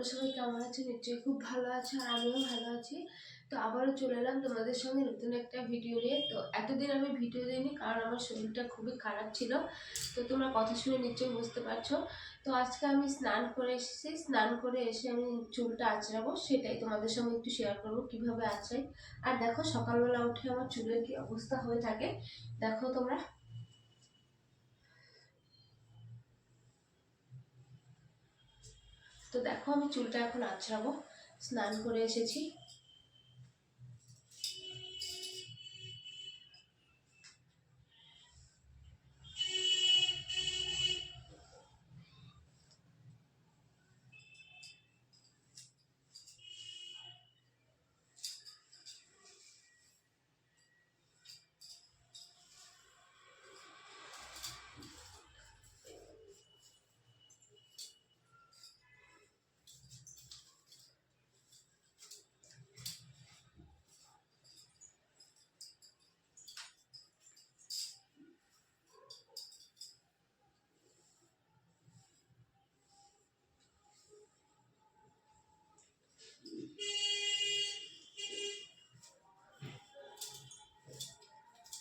তোমরা সবাই কেমন আছো? নিশ্চয়ই খুব ভালো আছো আর আমিও ভালো আছি। তো আবারও চলে এলাম তোমাদের সঙ্গে নতুন একটা ভিডিও নিয়ে। তো এতদিন আমি ভিডিও দিইনি কারণ আমার শরীরটা খুবই খারাপ ছিল। তো তোমরা কথা শুনে নিশ্চয়ই বুঝতে পারছ। তো আজকে আমি স্নান করে এসেছি। স্নান করে এসে আমি চুলটা আঁচড়াবো, সেটাই তোমাদের সঙ্গে একটু শেয়ার করব কীভাবে আঁচড়াই। আর দেখো সকালবেলা উঠে আমার চুলের কি অবস্থা হয়ে থাকে। দেখো তোমরা। তো দেখো আমি চুলটা এখন আছড়াবো। স্নান করে এসেছি।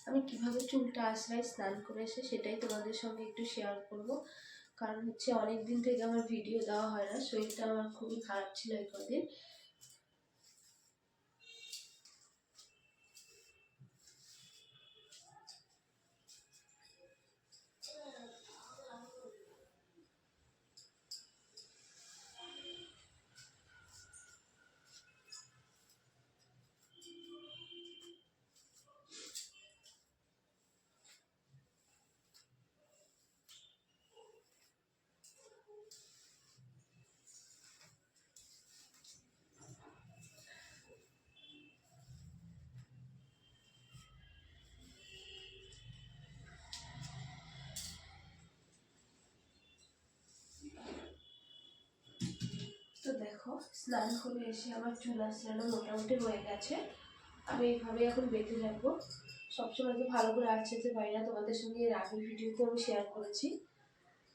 আমি কীভাবে চুলটা আশ্রয় স্নান করে এসে সেটাই তোমাদের সঙ্গে একটু শেয়ার করব। কারণ হচ্ছে অনেক দিন থেকে আমার ভিডিও দেওয়া হয় না, শরীরটা আমার খুবই খারাপ ছিল এই কদিন। দেখো স্নান করে এসে আমার চুল আঁচড়ানো মোটামুটি হয়ে গেছে। আমি এইভাবে এখন বেঁধে রাখব। সবসময় তো ভালো করে আঁচড়াতে পারি না। তোমাদের সঙ্গে এর আগের ভিডিওতে আমি শেয়ার করেছি।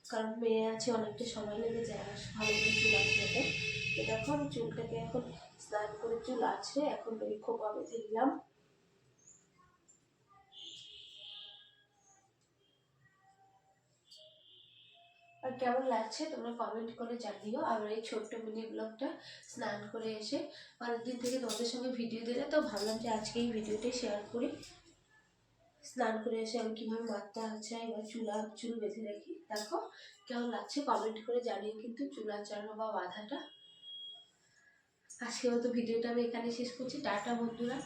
কারণ মেয়ে আছে, অনেকটা সময় লেগে যায় ভালো করে চুল আসতে দেখো, আমি চুলটাকে এখন স্নান করে চুল আছে এখন ওই খোপা দিলাম আর কেমন লাগছে তোমরা কমেন্ট করে জানিও। আর এই ছোট্ট মিনি ব্লগটা স্নান করে এসে অনেকদিন থেকে তোমাদের সঙ্গে ভিডিও দিলে, তো ভাবলাম যে আজকে এই ভিডিওটাই শেয়ার করি। স্নান করে এসে আমি কীভাবে মাথা আছে এবার চুলা চুল বেঁধে রাখি, দেখো কেমন লাগছে কমেন্ট করে জানিও কিন্তু চুলা চালানো বা বাধাটা। আজকের মতো ভিডিওটা আমি এখানে শেষ করছি। টাটা বন্ধুরা।